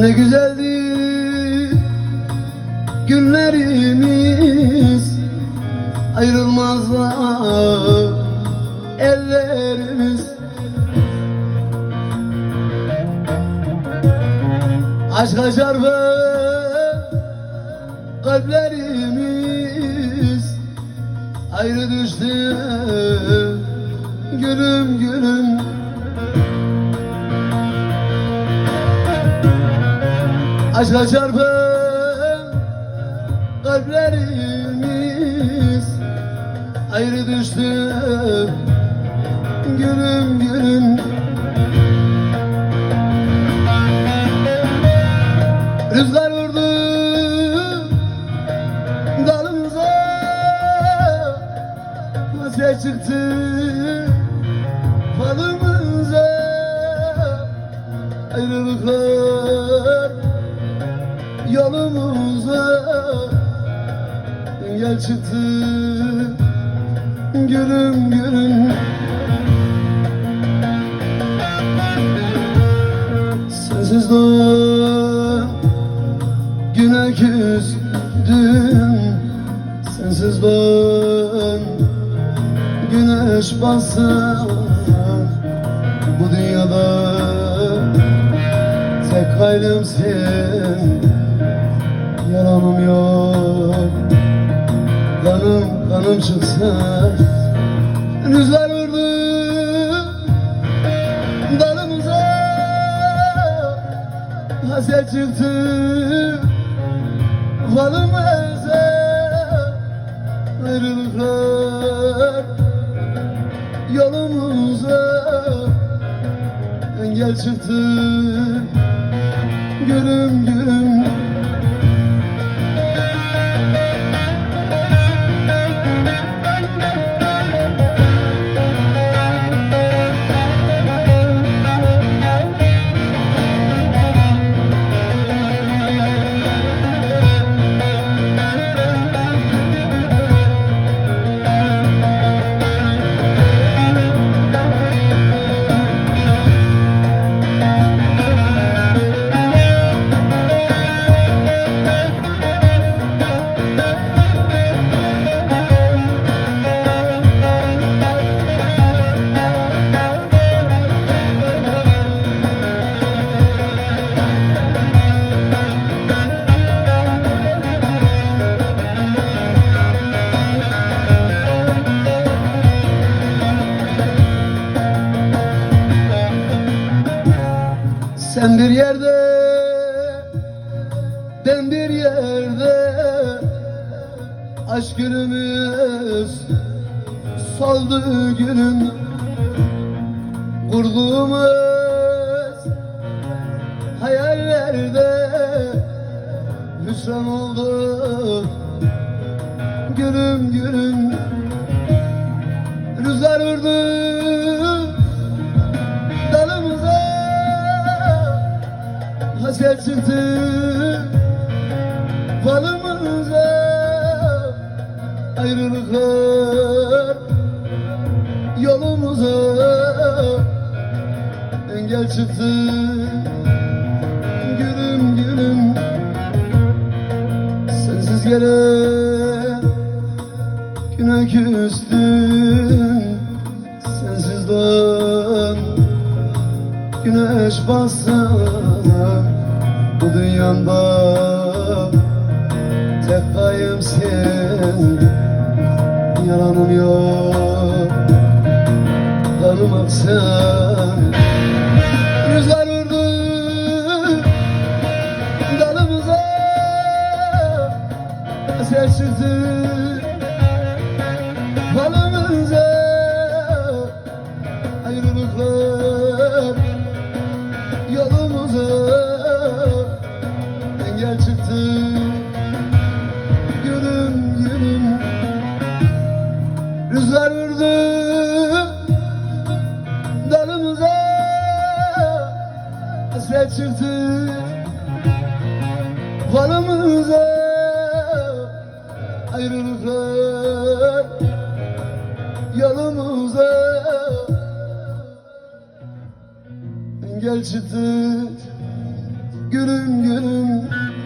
Ne güzeldi günlerimiz. Ayrılmazlar ellerimiz. Aşka çarpı kalplerimiz. Ayrı düştü gülüm gülüm Aşka çarpın kalplerimiz. Ayrı düştü gülüm gülüm. Rüzgar vurdu dalımıza. Hasret çıktı falımıza? Ayrılıklar yolumuza. Engel çıktı gülüm gülüm. Sensiz doğan güne küstüm Sensiz doğan güneş bassın Bu dünyada tek halim sen Yalanım yok. Kanım kanım çıksa Rüzgar vurdu. Dalımıza Hasret çıktı. Falımıza Ayrılıklar. Yolumuza Engel çıktı. Gülüm gülüm Sen bir yerde Ben bir yerde. Aşk gülümüz Soldu günüm. Kurduğumuz Hayallerde Hüsran oldu çıktı falımıza Ayrılıklar. Yolumuza Engel çıktı. Gülüm gülüm. Sensiz gelen güne küstüm. Sensiz doğan güneş bassa Bu dünyada tek payım sen Yalanım yok Kanım aksan Rüzgar vurdu dalımıza Ses çıktı Ayrılıklar yolumuza Engel çıktı. Gülüm gülüm Rüzgar vurdu. Dalımıza Hasret çıktı. Falımıza Ayrılıklar. Yolumuza Engel çıktı gülüm gülüm